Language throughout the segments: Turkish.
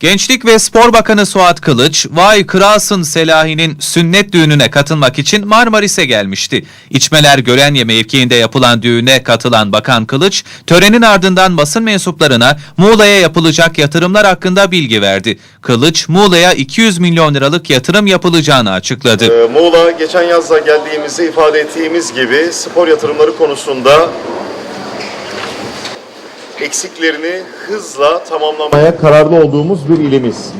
Gençlik ve Spor Bakanı Suat Kılıç, Vay Kralsın Selahi'nin sünnet düğününe katılmak için Marmaris'e gelmişti. İçmeler Görenye mevkiinde yapılan düğüne katılan Bakan Kılıç, törenin ardından basın mensuplarına Muğla'ya yapılacak yatırımlar hakkında bilgi verdi. Kılıç, Muğla'ya 200 milyon liralık yatırım yapılacağını açıkladı. Ee, Muğla geçen yazda geldiğimizde ifade ettiğimiz gibi spor yatırımları konusunda eksiklerini hızla tamamlamaya kararlı olduğumuz bir ilimiz.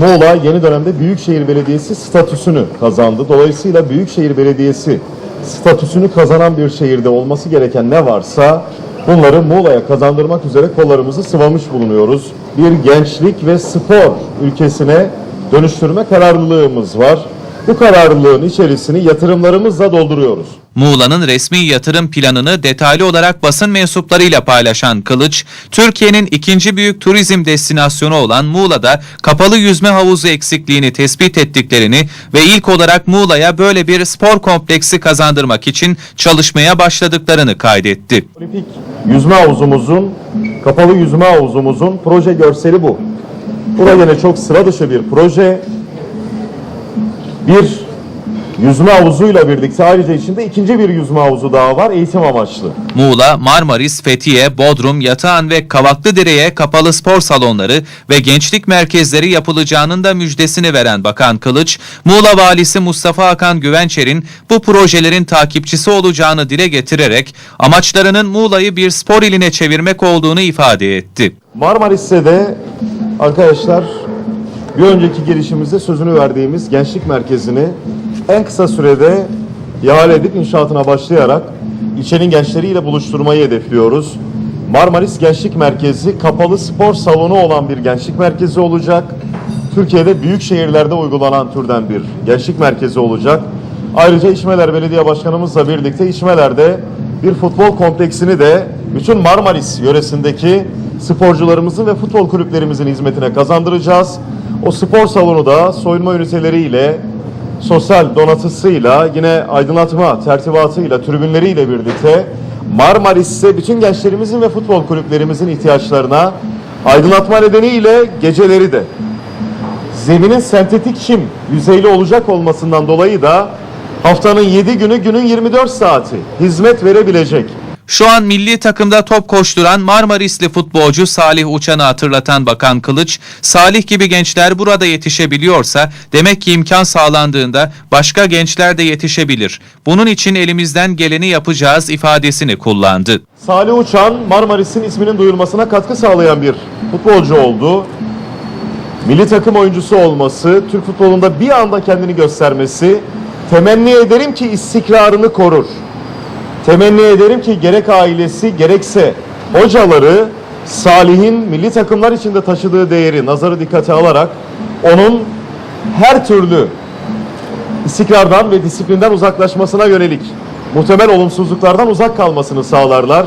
Muğla yeni dönemde Büyükşehir Belediyesi statüsünü kazandı. Dolayısıyla Büyükşehir Belediyesi statüsünü kazanan bir şehirde olması gereken ne varsa bunları Muğla'ya kazandırmak üzere kollarımızı sıvamış bulunuyoruz. Bir gençlik ve spor ülkesine dönüştürme kararlılığımız var. Bu kararlılığın içerisini yatırımlarımızla dolduruyoruz. Muğla'nın resmi yatırım planını detaylı olarak basın mensuplarıyla paylaşan Kılıç, Türkiye'nin ikinci büyük turizm destinasyonu olan Muğla'da kapalı yüzme havuzu eksikliğini tespit ettiklerini ve ilk olarak Muğla'ya böyle bir spor kompleksi kazandırmak için çalışmaya başladıklarını kaydetti. Olimpik yüzme havuzumuzun, kapalı yüzme havuzumuzun proje görseli bu. Bu da yine çok sıra dışı bir proje. Bir yüzme havuzuyla birlikte ayrıca içinde ikinci bir yüzme havuzu daha var eğitim amaçlı. Muğla, Marmaris, Fethiye, Bodrum, Yatağan ve Kavaklıdere'ye kapalı spor salonları ve gençlik merkezleri yapılacağının da müjdesini veren Bakan Kılıç, Muğla Valisi Mustafa Hakan Güvençer'in bu projelerin takipçisi olacağını dile getirerek amaçlarının Muğla'yı bir spor iline çevirmek olduğunu ifade etti. Marmaris'te de arkadaşlar bir önceki girişimizde sözünü verdiğimiz gençlik merkezini en kısa sürede ihale edip inşaatına başlayarak ilçenin gençleriyle buluşturmayı hedefliyoruz. Marmaris Gençlik Merkezi kapalı spor salonu olan bir gençlik merkezi olacak. Türkiye'de büyük şehirlerde uygulanan türden bir gençlik merkezi olacak. Ayrıca İçmeler Belediye Başkanımızla birlikte İçmeler'de bir futbol kompleksini de bütün Marmaris yöresindeki sporcularımızın ve futbol kulüplerimizin hizmetine kazandıracağız. O spor salonu da soyunma üniteleriyle, sosyal donatısıyla, yine aydınlatma tertibatıyla, tribünleriyle birlikte Marmaris'te bütün gençlerimizin ve futbol kulüplerimizin ihtiyaçlarına aydınlatma nedeniyle geceleri de zeminin sentetik çim yüzeyli olacak olmasından dolayı da haftanın 7 günü günün 24 saati hizmet verebilecek. Şu an milli takımda top koşturan Marmarisli futbolcu Salih Uçan'ı hatırlatan Bakan Kılıç, Salih gibi gençler burada yetişebiliyorsa demek ki imkan sağlandığında başka gençler de yetişebilir. Bunun için elimizden geleni yapacağız ifadesini kullandı. Salih Uçan Marmaris'in isminin duyulmasına katkı sağlayan bir futbolcu oldu. Milli takım oyuncusu olması, Türk futbolunda bir anda kendini göstermesi temenni ederim ki istikrarını korur. Temenni ederim ki gerek ailesi gerekse hocaları Salih'in milli takımlar içinde taşıdığı değeri nazarı dikkate alarak onun her türlü istikrardan ve disiplinden uzaklaşmasına yönelik muhtemel olumsuzluklardan uzak kalmasını sağlarlar.